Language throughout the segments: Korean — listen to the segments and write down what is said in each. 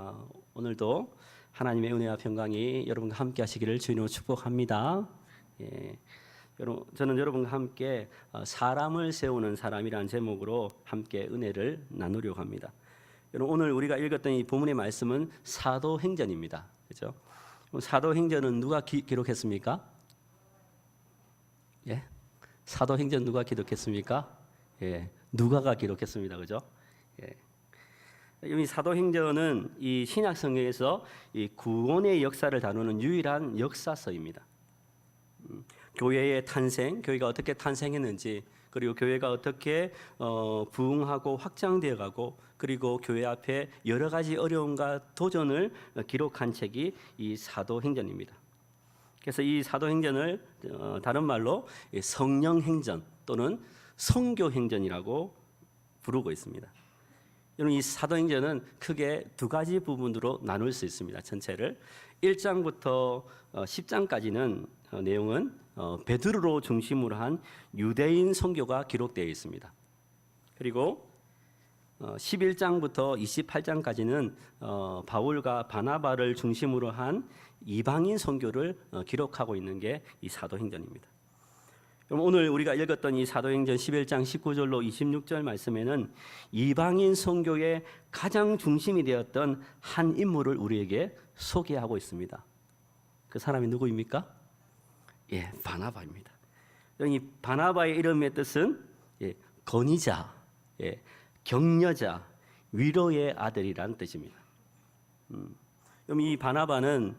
어, 오늘도 하나님의 은혜와 평강이 여러분과 함께 하시기를 주님으로 축복합니다. 예. 저는 여러분과 함께 어, 사람을 세우는 사람이라는 제목으로 함께 은혜를 나누려고 합니다. 여러분 오늘 우리가 읽었던 이 본문의 말씀은 사도행전입니다. 그럼 사도행전은 누가 기, 기록했습니까? 예? 사도행전 누가 기록했습니까? 예. 누가가 기록했습니다. 그죠? 예. 이 사도행전은 이 신약 성경에서 이 구원의 역사를 다루는 유일한 역사서입니다. 음, 교회의 탄생, 교회가 어떻게 탄생했는지, 그리고 교회가 어떻게 어, 부흥하고 확장되어 가고, 그리고 교회 앞에 여러 가지 어려움과 도전을 기록한 책이 이 사도행전입니다. 그래서 이 사도행전을 어, 다른 말로 이 성령행전 또는 성교행전이라고 부르고 있습니다. 여러분 이 사도행전은 크게 두 가지 부분으로 나눌 수 있습니다. 전체를 1장부터 10장까지는 어, 내용은 어, 베드로로 중심으로 한 유대인 선교가 기록되어 있습니다. 그리고 11장부터 28장까지는 어, 바울과 바나바를 중심으로 한 이방인 선교를 기록하고 있는 게 이 사도행전입니다. 그럼 오늘 우리가 읽었던 이 사도행전 11장 19절로 26절 말씀에는 이방인 선교의 가장 중심이 되었던 한 인물을 우리에게 소개하고 있습니다. 그 사람이 누구입니까? 예, 바나바입니다. 이 바나바의 이름의 뜻은 예, 건의자, 예, 격려자, 위로의 아들이라는 뜻입니다. 음, 이 바나바는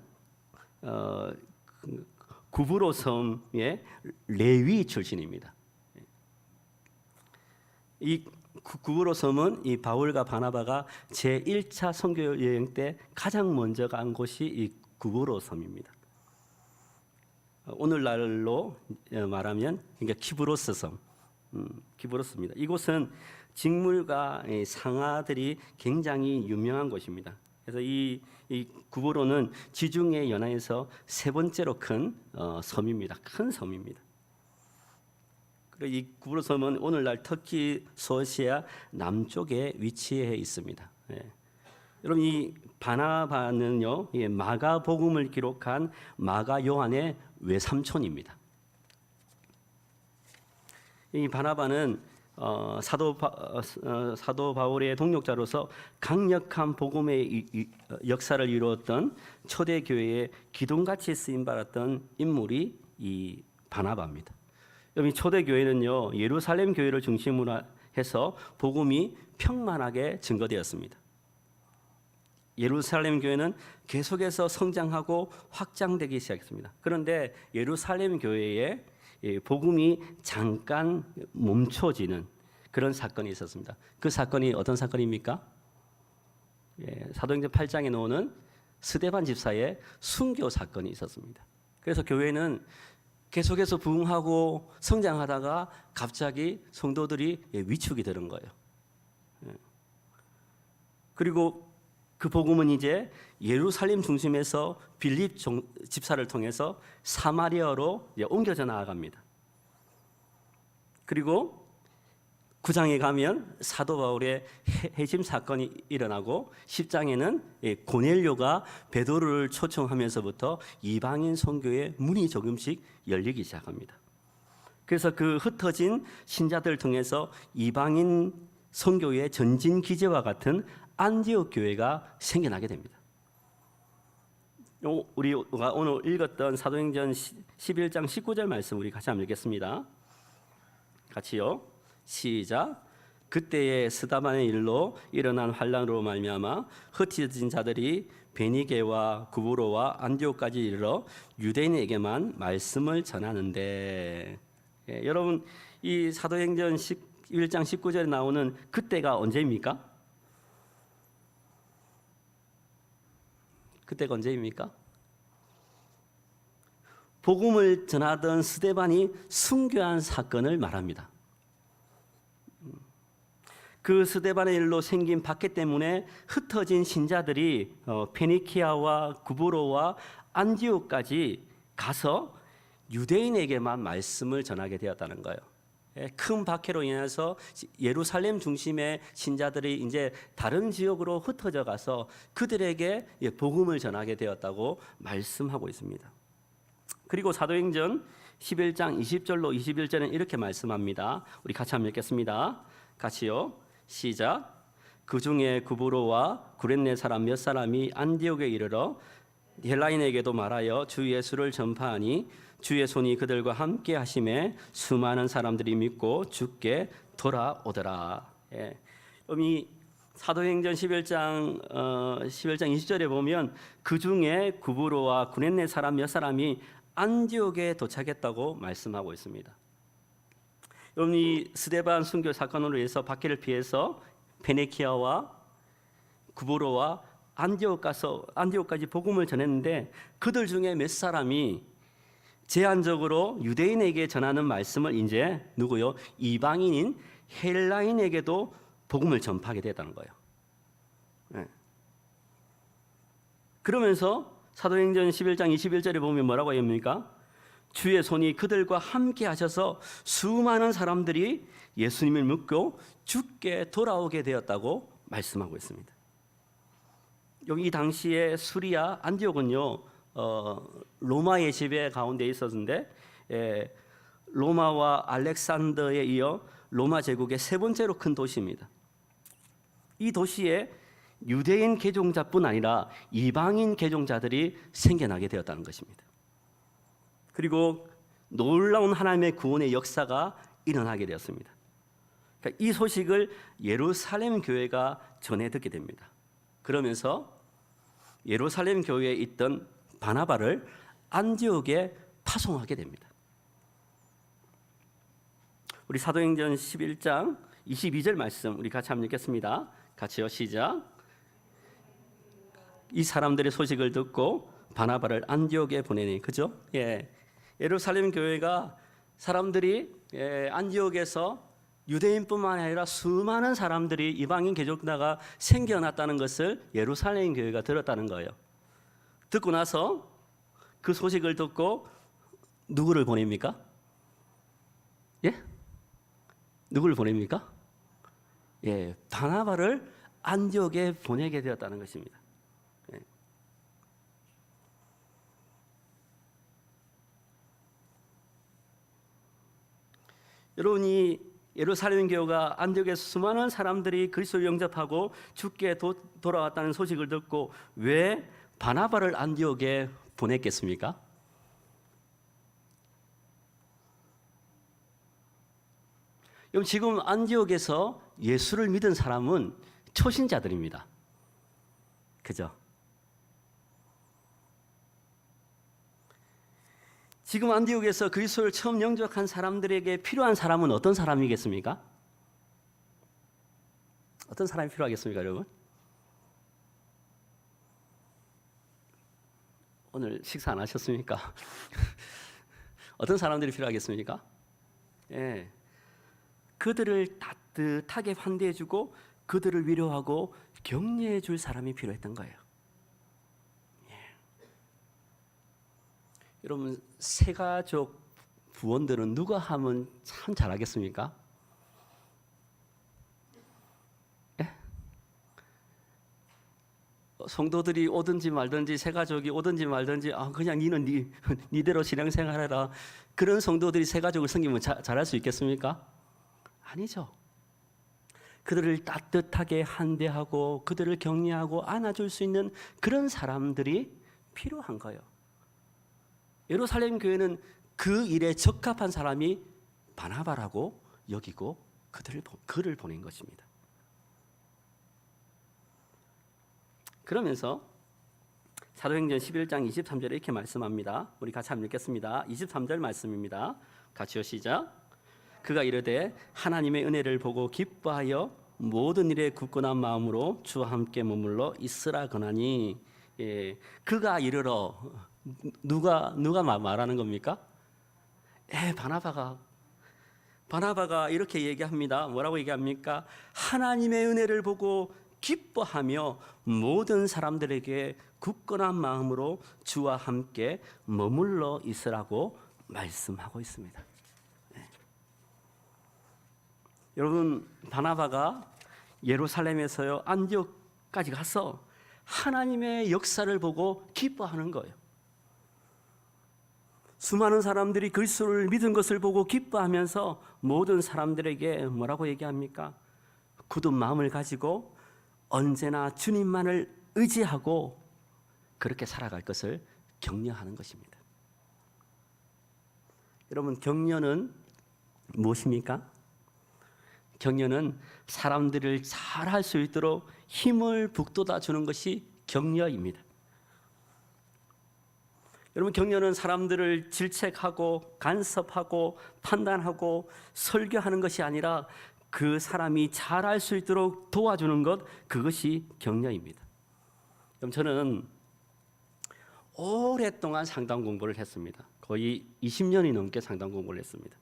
어, 구브로 섬의 레위 출신입니다. 이 구브로 섬은 이 바울과 바나바가 제 1차 선교 여행 때 가장 먼저 간 곳이 이 구브로 섬입니다. 오늘날로 말하면 그러니까 키브로스 섬, 음, 키브로스입니다. 이곳은 직물과 상아들이 굉장히 유명한 곳입니다. 그래서 이, 이 구보로는 지중해 연안에서 세 번째로 큰 어, 섬입니다. 큰 섬입니다. 그리고 이 구브로 섬은 오늘날 터키 소시아 남쪽에 위치해 있습니다. 예. 여러분 이 바나바는요 예, 마가 복음을 기록한 마가 요한의 외삼촌입니다. 이 바나바는 어, 사도 바, 어, 사도 바울의 동력자로서 강력한 복음의 역사를 이루었던 초대 교회의 기둥같이 쓰임 받았던 인물이 이 바나바입니다. 여기 초대 교회는요 예루살렘 교회를 중심으로 해서 복음이 평만하게 증거되었습니다. 예루살렘 교회는 계속해서 성장하고 확장되기 시작했습니다. 그런데 예루살렘 교회에 복음이 잠깐 멈춰지는 그런 사건이 있었습니다. 그 사건이 어떤 사건입니까? 예, 사도행전 8장에 나오는 스데반 집사의 순교 사건이 있었습니다. 그래서 교회는 계속해서 부흥하고 성장하다가 갑자기 성도들이 위축이 되는 거예요. 예. 그리고 그 복음은 이제 예루살렘 중심에서 빌립 집사를 통해서 사마리아로 옮겨져 나아갑니다. 그리고 9장에 가면 사도 바울의 해심 사건이 일어나고 10장에는 고넬료가 베드로를 초청하면서부터 이방인 선교의 문이 조금씩 열리기 시작합니다. 그래서 그 흩어진 신자들 통해서 이방인 선교의 전진 기제와 같은 안디옥 교회가 생겨나게 됩니다. 우리가 오늘 읽었던 사도행전 11장 19절 말씀 우리 같이 한번 읽겠습니다. 같이요. 시작. 그때의 스다반의 일로 일어난 환란으로 말미암아 흩어진 자들이 베니게와 구브로와 안디옥까지 이르러 유대인에게만 말씀을 전하는데 예, 여러분 이 사도행전 11장 19절에 나오는 그때가 언제입니까? 그때가 언제입니까? 복음을 전하던 스데반이 순교한 사건을 말합니다. 그 스데반의 일로 생긴 박해 때문에 흩어진 신자들이 어, 페니키아와 구브로와 안디옥까지 가서 유대인에게만 말씀을 전하게 되었다는 거예요. 예, 큰 박해로 인해서 예루살렘 중심의 신자들이 이제 다른 지역으로 흩어져 가서 그들에게 예, 복음을 전하게 되었다고 말씀하고 있습니다. 그리고 사도행전 11장 20절로 21절은 이렇게 말씀합니다. 우리 같이 한번 읽겠습니다. 같이요. 시작. 그 중에 구브로와 구렛네 사람 몇 사람이 안디옥에 이르러 헬라인에게도 말하여 주 예수를 전파하니 주의 손이 그들과 함께 하심에 수많은 사람들이 믿고 죽게 돌아오더라. 예. 그럼 이 사도행전 11장 어, 11장 20절에 보면 그 중에 구브로와 구렛네 사람 몇 사람이 안디옥에 도착했다고 말씀하고 있습니다. 여러분 이 스데반 순교 사건으로 인해서 박해를 피해서 페네키아와 구브로와 안디옥 가서 안디옥까지 복음을 전했는데 그들 중에 몇 사람이 제한적으로 유대인에게 전하는 말씀을 이제 누구요? 이방인인 헬라인에게도 복음을 전파하게 됐다는 거예요. 네. 그러면서 사도행전 11장 21절에 보면 뭐라고 합니까? 주의 손이 그들과 함께 하셔서 수많은 사람들이 예수님을 믿고 죽게 돌아오게 되었다고 말씀하고 있습니다. 여기 이 당시에 수리아 안디옥은요 어, 로마의 지배 가운데 있었는데 예, 로마와 알렉산더에 이어 로마 제국의 세 번째로 큰 도시입니다. 이 도시에 유대인 개종자뿐 아니라 이방인 개종자들이 생겨나게 되었다는 것입니다. 그리고 놀라운 하나님의 구원의 역사가 일어나게 되었습니다. 그러니까 이 소식을 예루살렘 교회가 전해 듣게 됩니다. 그러면서 예루살렘 교회에 있던 바나바를 안디옥에 파송하게 됩니다. 우리 사도행전 11장 22절 말씀 우리 같이 한번 읽겠습니다. 같이요 시작. 이 사람들의 소식을 듣고 바나바를 안디옥에 보내니 그죠? 예. 예루살렘 교회가 사람들이 예, 안디옥에서 유대인뿐만 아니라 수많은 사람들이 이방인 개종자가 생겨났다는 것을 예루살렘 교회가 들었다는 거예요. 듣고 나서 그 소식을 듣고 누구를 보냅니까? 예? 누구를 보냅니까? 예, 바나바를 안디옥에 보내게 되었다는 것입니다. 예. 여러분 이 예루살렘 교회가 안디옥에 수많은 사람들이 그리스도를 영접하고 죽게 도, 돌아왔다는 소식을 듣고 왜 바나바를 안디옥에 보냈겠습니까? 여러분 지금 안디옥에서 예수를 믿은 사람은 초신자들입니다. 그죠? 지금 안디옥에서 그리스도를 처음 영접한 사람들에게 필요한 사람은 어떤 사람이겠습니까? 어떤 사람이 필요하겠습니까, 여러분? 오늘 식사 안 하셨습니까? 어떤 사람들이 필요하겠습니까? 예. 그들을 따뜻하게 환대해 주고 그들을 위로하고 격려해 줄 사람이 필요했던 거예요. 예. 여러분 세가족 부원들은 누가 하면 참 잘하겠습니까? 예? 성도들이 오든지 말든지 세가족이 오든지 말든지 아 그냥 니는 니 니대로 신앙생활해라 그런 성도들이 세가족을 섬기면 자, 잘할 수 있겠습니까? 아니죠. 그들을 따뜻하게 한대하고 그들을 격려하고 안아줄 수 있는 그런 사람들이 필요한 거예요. 예루살렘 교회는 그 일에 적합한 사람이 바나바라고 여기고 그들을 그를 보낸 것입니다. 그러면서 사도행전 11장 23절에 이렇게 말씀합니다. 우리 같이 한번 읽겠습니다. 23절 말씀입니다. 같이요 시작. 그가 이르되 하나님의 은혜를 보고 기뻐하여 모든 일에 굳건한 마음으로 주와 함께 머물러 있으라 거나니 예, 그가 이르러 누가 누가 말하는 겁니까? 에 바나바가 바나바가 이렇게 얘기합니다. 뭐라고 얘기합니까? 하나님의 은혜를 보고 기뻐하며 모든 사람들에게 굳건한 마음으로 주와 함께 머물러 있으라고 말씀하고 있습니다. 여러분 바나바가 예루살렘에서요 안디옥까지 가서 하나님의 역사를 보고 기뻐하는 거예요. 수많은 사람들이 그리스도를 믿은 것을 보고 기뻐하면서 모든 사람들에게 뭐라고 얘기합니까? 굳은 마음을 가지고 언제나 주님만을 의지하고 그렇게 살아갈 것을 격려하는 것입니다. 여러분 격려는 무엇입니까? 격려는 사람들을 잘할 수 있도록 힘을 북돋아 주는 것이 격려입니다. 여러분 격려는 사람들을 질책하고 간섭하고 판단하고 설교하는 것이 아니라 그 사람이 잘할 수 있도록 도와주는 것 그것이 격려입니다. 그럼 저는 오랫동안 상담 공부를 했습니다. 거의 20년이 넘게 상담 공부를 했습니다.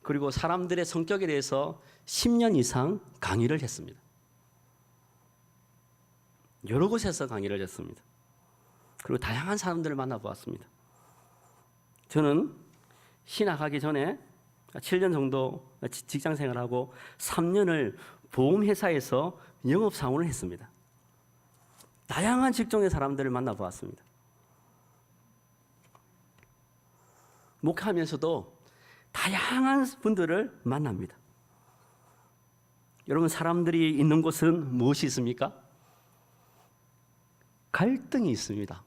그리고 사람들의 성격에 대해서 10년 이상 강의를 했습니다. 여러 곳에서 강의를 했습니다. 그리고 다양한 사람들을 만나보았습니다. 저는 신학하기 전에 7년 정도 직장 생활하고 3년을 보험회사에서 영업사원을 했습니다. 다양한 직종의 사람들을 만나보았습니다. 목하면서도 다양한 분들을 만납니다. 여러분 사람들이 있는 곳은 무엇이 있습니까? 갈등이 있습니다.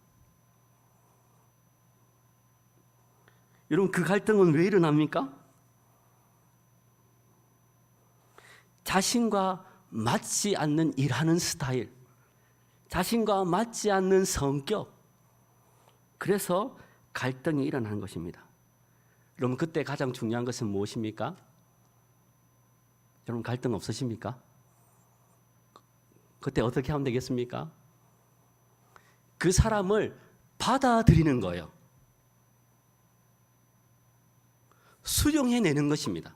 여러분 그 갈등은 왜 일어납니까? 자신과 맞지 않는 일하는 스타일, 자신과 맞지 않는 성격, 그래서 갈등이 일어나는 것입니다. 여러분 그때 가장 중요한 것은 무엇입니까? 여러분 갈등 없으십니까? 그때 어떻게 하면 되겠습니까? 그 사람을 받아들이는 거예요. 수용해내는 것입니다.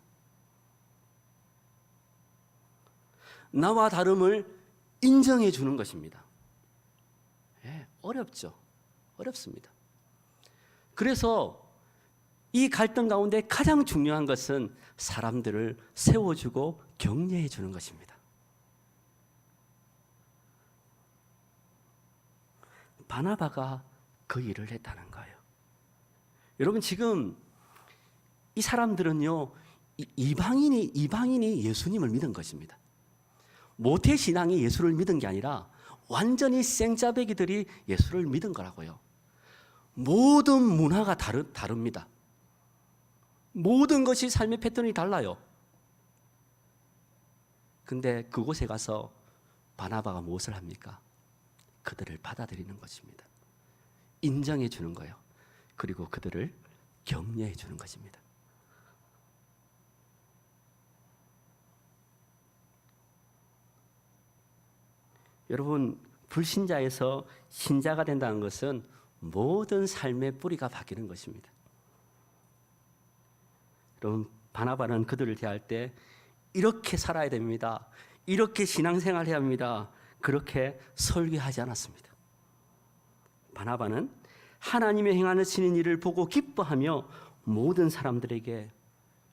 나와 다름을 인정해 주는 것입니다. 예, 어렵죠. 어렵습니다. 그래서 이 갈등 가운데 가장 중요한 것은 사람들을 세워주고 격려해 주는 것입니다. 바나바가 그 일을 했다는 거예요. 여러분 지금 이 사람들은요 이- 이방인이 이방인이 예수님을 믿은 것입니다. 모태 신앙이 예수를 믿은 게 아니라 완전히 생짜배기들이 예수를 믿은 거라고요. 모든 문화가 다르, 다릅니다. 모든 것이 삶의 패턴이 달라요. 근데 그곳에 가서 바나바가 무엇을 합니까? 그들을 받아들이는 것입니다. 인정해 주는 거예요. 그리고 그들을 격려해 주는 것입니다. 여러분, 불신자에서 신자가 된다는 것은 모든 삶의 뿌리가 바뀌는 것입니다. 여러분, 바나바는 그들을 대할 때 이렇게 살아야 됩니다. 이렇게 신앙생활 해야 합니다. 그렇게 설계하지 않았습니다. 바나바는 하나님의 행하시는 일을 보고 기뻐하며 모든 사람들에게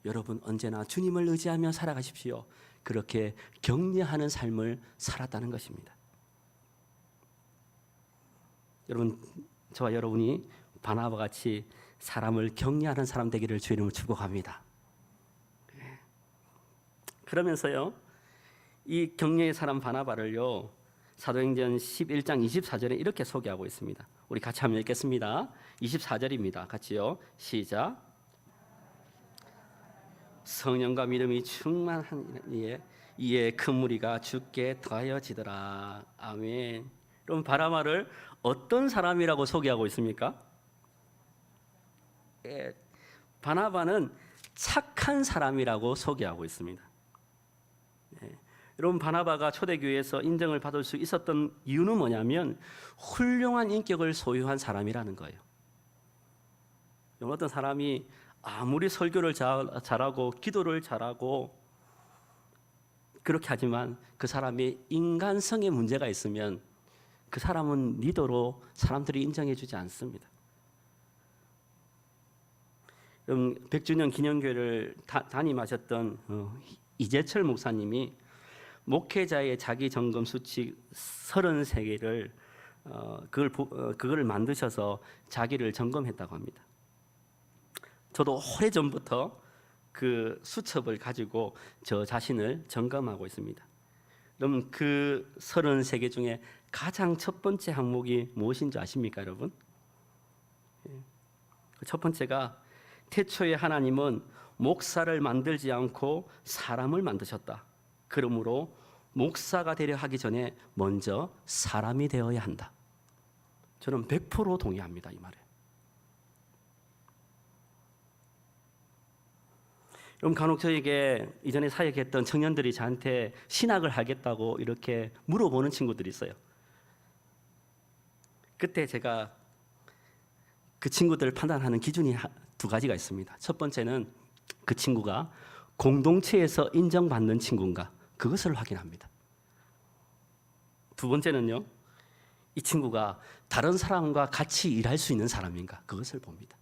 여러분 언제나 주님을 의지하며 살아가십시오. 그렇게 격려하는 삶을 살았다는 것입니다. 여러분 저와 여러분이 바나바 같이 사람을 격려하는 사람 되기를 주의 이름으로 축복합니다. 예. 그러면서요. 이 격려의 사람 바나바를요. 사도행전 11장 24절에 이렇게 소개하고 있습니다. 우리 같이 한번 읽겠습니다. 24절입니다. 같이요. 시작. 성령과 믿음이 충만한 이에 이에 큰 무리가 죽게 더하여지더라. 아멘. 그럼 바나바를 어떤 사람이라고 소개하고 있습니까? 예, 바나바는 착한 사람이라고 소개하고 있습니다. 예, 여러분 바나바가 초대교회에서 인정을 받을 수 있었던 이유는 뭐냐면 훌륭한 인격을 소유한 사람이라는 거예요. 어떤 사람이 아무리 설교를 잘, 잘하고 기도를 잘하고 그렇게 하지만 그 사람이 인간성에 문제가 있으면 그 사람은 리더로 사람들이 인정해 주지 않습니다. 음, 100주년 기념교회를 다, 담임하셨던 어, 이재철 목사님이 목회자의 자기 점검 수칙 33개를 어, 그걸 보- 어, 그거를 만드셔서 자기를 점검했다고 합니다. 저도 오래 전부터 그 수첩을 가지고 저 자신을 점검하고 있습니다. 그럼 그 33개 중에 가장 첫 번째 항목이 무엇인 줄 아십니까, 여러분? 예. 그첫 번째가 태초에 하나님은 목사를 만들지 않고 사람을 만드셨다. 그러므로 목사가 되려 하기 전에 먼저 사람이 되어야 한다. 저는 100% 동의합니다, 이 말에. 그럼 간혹 저에게 이전에 사역했던 청년들이 저한테 신학을 하겠다고 이렇게 물어보는 친구들이 있어요. 그때 제가 그 친구들을 판단하는 기준이 하- 두 가지가 있습니다. 첫 번째는 그 친구가 공동체에서 인정받는 친구인가 그것을 확인합니다. 두 번째는요. 이 친구가 다른 사람과 같이 일할 수 있는 사람인가 그것을 봅니다.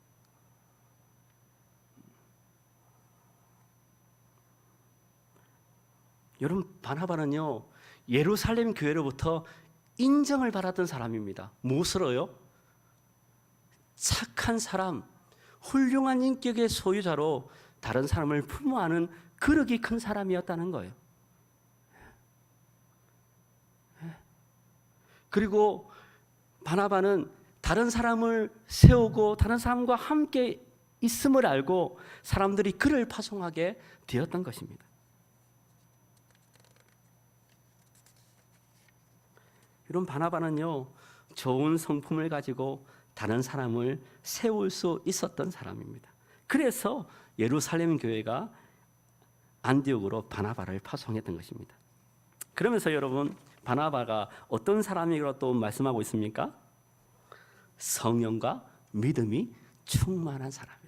여러분 바나바는요 예루살렘 교회로부터 인정을 받았던 사람입니다. 무엇으로요? 착한 사람, 훌륭한 인격의 소유자로 다른 사람을 품어하는 그릇이 큰 사람이었다는 거예요. 그리고 바나바는 다른 사람을 세우고 다른 사람과 함께 있음을 알고 사람들이 그를 파송하게 되었던 것입니다. 이런 바나바는요 좋은 성품을 가지고 다른 사람을 세울 수 있었던 사람입니다. 그래서 예루살렘 교회가 안디옥으로 바나바를 파송했던 것입니다. 그러면서 여러분 바나바가 어떤 사람이라고 또 말씀하고 있습니까? 성령과 믿음이 충만한. 예.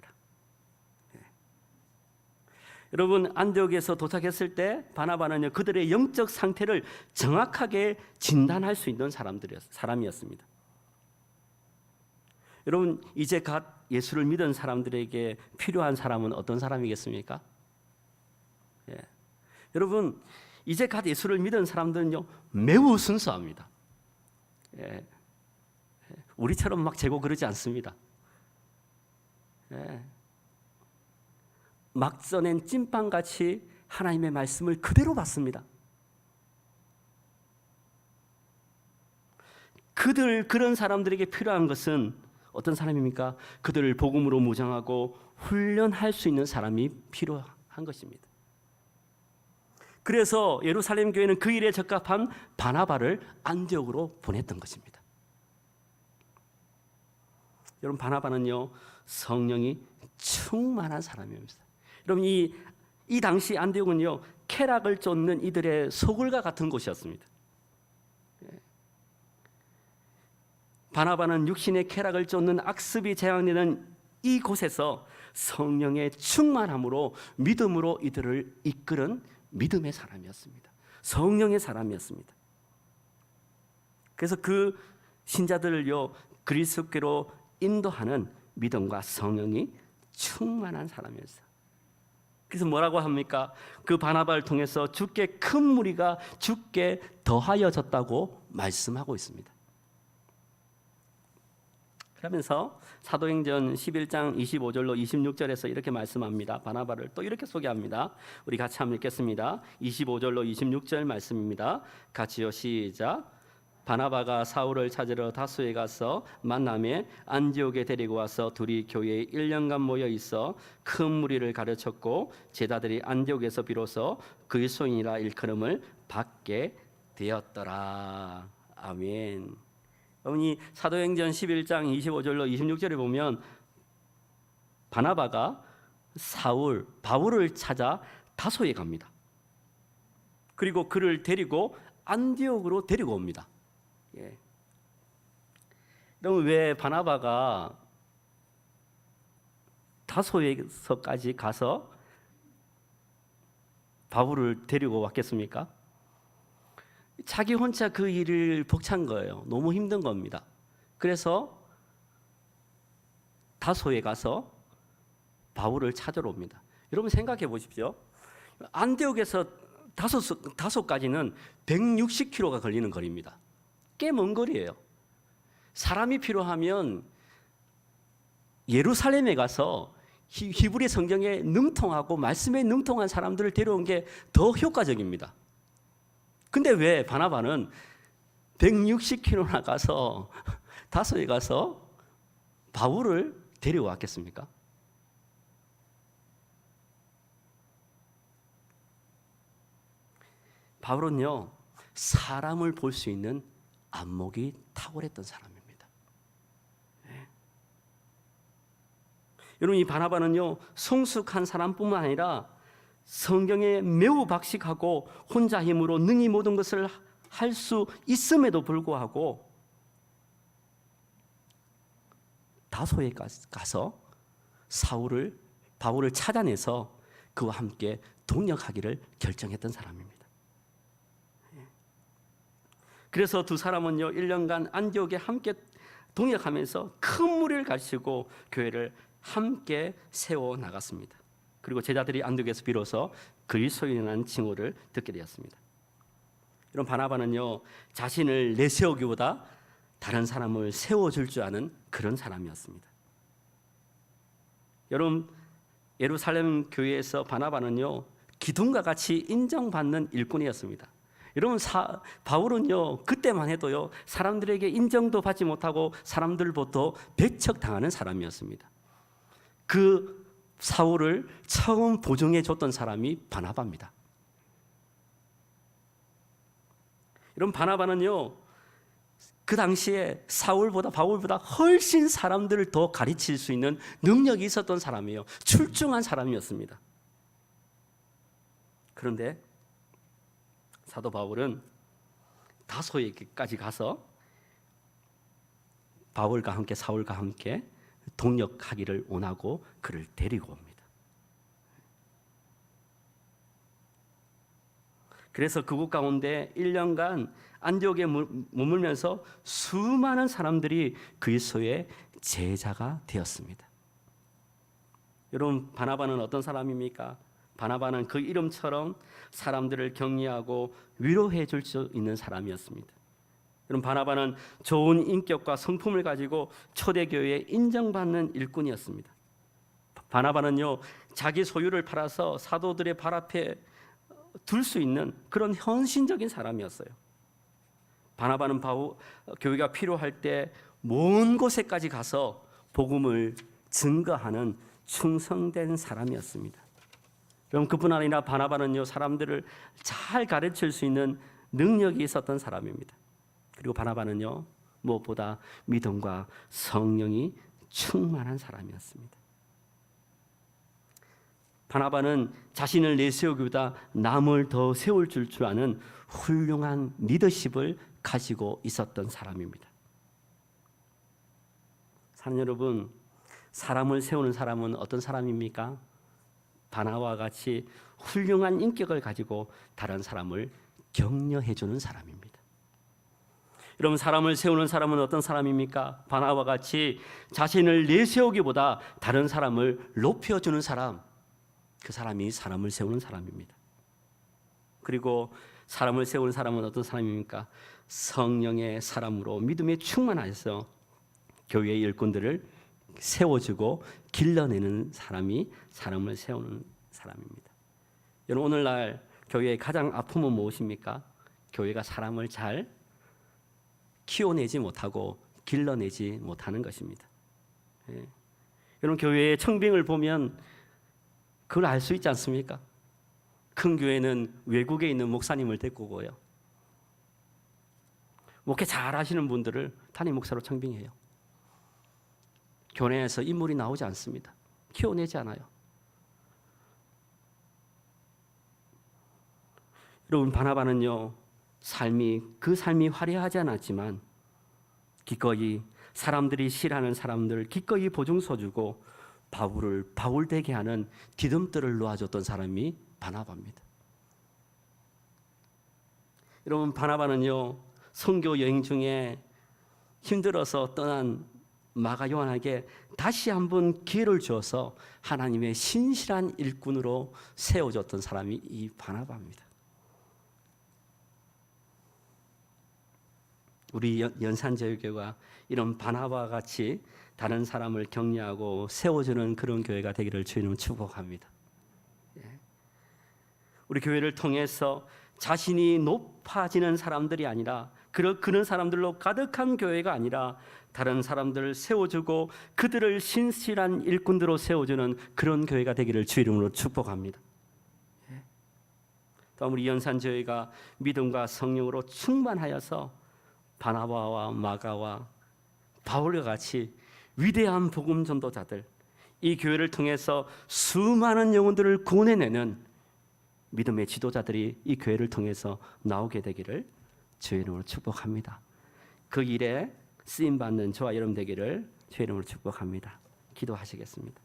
여러분 안디옥에서 도착했을 때 바나바는요 그들의 영적 상태를 정확하게 진단할 수 있는 사람들이었 사람이었습니다. 여러분 이제 갓 예수를 믿은 사람들에게 필요한 사람은 어떤 사람이겠습니까? 예. 여러분 이제 갓 예수를 믿은 사람들은요 매우 순수합니다. 예. 우리처럼 막 재고 그러지 않습니다. 예. 막 써낸 찐빵 같이 하나님의 말씀을 그대로 받습니다. 그들 그런 사람들에게 필요한 것은 어떤 사람입니까? 그들을 복음으로 무장하고 훈련할 수 있는 사람이 필요한 것입니다. 그래서 예루살렘 교회는 그 일에 적합한 바나바를 안디옥으로 보냈던 것입니다. 여러분 바나바는요 성령이 충만한 사람입니다. 여러분 이, 이 당시 안디옥은요 쾌락을 쫓는 이들의 소굴과 같은 곳이었습니다. 바나바는 육신의 쾌락을 쫓는 악습이 재앙되는 이 곳에서 성령의 충만함으로 믿음으로 이들을 이끄는 믿음의 사람이었습니다. 성령의 사람이었습니다. 그래서 그 신자들을요 그리스도께로 인도하는 믿음과 성령이 충만한 사람이었어요. 그래서 뭐라고 합니까? 그 바나바를 통해서 주께 큰 무리가 주께 더하여졌다고 말씀하고 있습니다. 그러면서 사도행전 11장 25절로 26절에서 이렇게 말씀합니다. 바나바를 또 이렇게 소개합니다. 우리 같이 한번 읽겠습니다. 25절로 26절 말씀입니다. 같이요 시작. 바나바가 사울을 찾으러 다수에 가서 만남에 안디옥에 데리고 와서 둘이 교회에 1년간 모여 있어 큰 무리를 가르쳤고 제자들이 안디옥에서 비로소 그리스도인이라 일컬음을 받게 되었더라. 아멘. 어머니 사도행전 11장 25절로 26절에 보면 바나바가 사울 바울을 찾아 다소에 갑니다. 그리고 그를 데리고 안디옥으로 데리고 옵니다. 예. 그럼 왜 바나바가 다소에서까지 가서 바울을 데리고 왔겠습니까? 자기 혼자 그 일을 벅찬 거예요. 너무 힘든 겁니다. 그래서 다소에 가서 바울을 찾으러 옵니다. 여러분 생각해 보십시오. 안디옥에서 다섯 가지는 160km가 걸리는 거리입니다. 꽤 먼 거리예요. 사람이 필요하면 예루살렘에 가서 히- 히브리 성경에 능통하고 말씀에 능통한 사람들을 데려온 게 더 효과적입니다. 근데 왜 바나바는 160km나 가서 다소에 가서 바울을 데려왔겠습니까? 바울은요 사람을 볼 수 있는 안목이 탁월했던 사람입니다. 예. 여러분 이 바나바는요 성숙한 사람뿐만 아니라 성경에 매우 박식하고 혼자 힘으로 능히 모든 것을 할 수 있음에도 불구하고 다소에 가- 가서 사울을 바울을 찾아내서 그와 함께 동역하기를 결정했던 사람입니다. 예. 그래서 두 사람은요 1년간 안디옥에 함께 동역하면서 큰 무리를 가지고 교회를 함께 세워 나갔습니다. 그리고 제자들이 안디옥에서 비로소 그리스도인이라는 칭호를 듣게 되었습니다. 이런 바나바는요 자신을 내세우기보다 다른 사람을 세워줄 줄 아는 그런 사람이었습니다. 여러분 예루살렘 교회에서 바나바는요 기둥과 같이 인정받는 일꾼이었습니다. 여러분 사, 바울은요 그때만 해도요 사람들에게 인정도 받지 못하고 사람들부터 배척당하는 사람이었습니다. 그 사울을 처음 보증해 줬던 사람이 바나바입니다. 여러분 바나바는요 그 당시에 사울보다 바울보다 훨씬 사람들을 더 가르칠 수 있는 능력이 있었던 사람이에요. 출중한 사람이었습니다. 그런데 사도 바울은 다소에까지 가서 바울과 함께 사울과 함께 동역하기를 원하고 그를 데리고 옵니다. 그래서 그곳 가운데 1년간 안디옥에 무- 머물면서 수많은 사람들이 그리스도의 제자가 되었습니다. 여러분 바나바는 어떤 사람입니까? 바나바는 그 이름처럼 사람들을 격려하고 위로해 줄 수 있는 사람이었습니다. 여러분 바나바는 좋은 인격과 성품을 가지고 초대교회에 인정받는 일꾼이었습니다. 바나바는요 자기 소유를 팔아서 사도들의 발 앞에 둘 수 있는 그런 헌신적인 사람이었어요. 바나바는 바우 교회가 필요할 때 먼 곳에까지 가서 복음을 증거하는 충성된 사람이었습니다. 그럼 그뿐 아니라 바나바는요 사람들을 잘 가르칠 수 있는 능력이 있었던 사람입니다. 그리고 바나바는요 무엇보다 믿음과 성령이 충만한 사람이었습니다. 바나바는 자신을 내세우기보다 남을 더 세울 줄줄 아는 훌륭한 리더십을 가지고 있었던 사람입니다. 사는 여러분, 사람을 세우는 사람은 어떤 사람입니까? 바나와 같이 훌륭한 인격을 가지고 다른 사람을 격려해 주는 사람입니다. 여러분 사람을 세우는 사람은 어떤 사람입니까? 바나와 같이 자신을 내세우기보다 다른 사람을 높여 주는 사람. 그 사람이 사람을 세우는 사람입니다. 그리고 사람을 세우는 사람은 어떤 사람입니까? 성령의 사람으로 믿음에 충만하여서 교회의 일꾼들을 세워주고 길러내는 사람이 사람을 세우는 사람입니다. 여러분 오늘날 교회의 가장 아픔은 무엇입니까? 교회가 사람을 잘 키워내지 못하고 길러내지 못하는 것입니다. 예. 여러분 교회의 청빙을 보면 그걸 알 수 있지 않습니까? 큰 교회는 외국에 있는 목사님을 데리고 오고요. 목회 잘 하시는 분들을 담임 목사로 청빙해요. 교내에서 인물이 나오지 않습니다. 키워내지 않아요. 여러분 바나바는요 삶이 그 삶이 화려하지 않았지만 기꺼이 사람들이 싫어하는 사람들 기꺼이 보증 서주고 바울을 바울되게 하는 디딤돌을 놓아줬던 사람이 바나바입니다. 여러분 바나바는요 선교 여행 중에 힘들어서 떠난 마가 요한에게 다시 한번 기회를 주어서 하나님의 신실한 일꾼으로 세워줬던 사람이 이 바나바입니다. 우리 연- 연산제일교회가 이런 바나바와 같이 다른 사람을 격려하고 세워주는 그런 교회가 되기를 주님은 축복합니다. 예. 우리 교회를 통해서 자신이 높아지는 사람들이 아니라 그런 사람들로 가득한 교회가 아니라 다른 사람들을 세워주고 그들을 신실한 일꾼들로 세워주는 그런 교회가 되기를 주 이름으로 축복합니다. 예. 또 우리 연산 교회가 믿음과 성령으로 충만하여서 바나바와 마가와 바울과 같이 위대한 복음 전도자들 이 교회를 통해서 수많은 영혼들을 구원해내는 믿음의 지도자들이 이 교회를 통해서 나오게 되기를 주의 이름으로 축복합니다. 그 일에 쓰임 받는 저와 여러분 되기를 주의 이름으로 축복합니다. 기도하시겠습니다.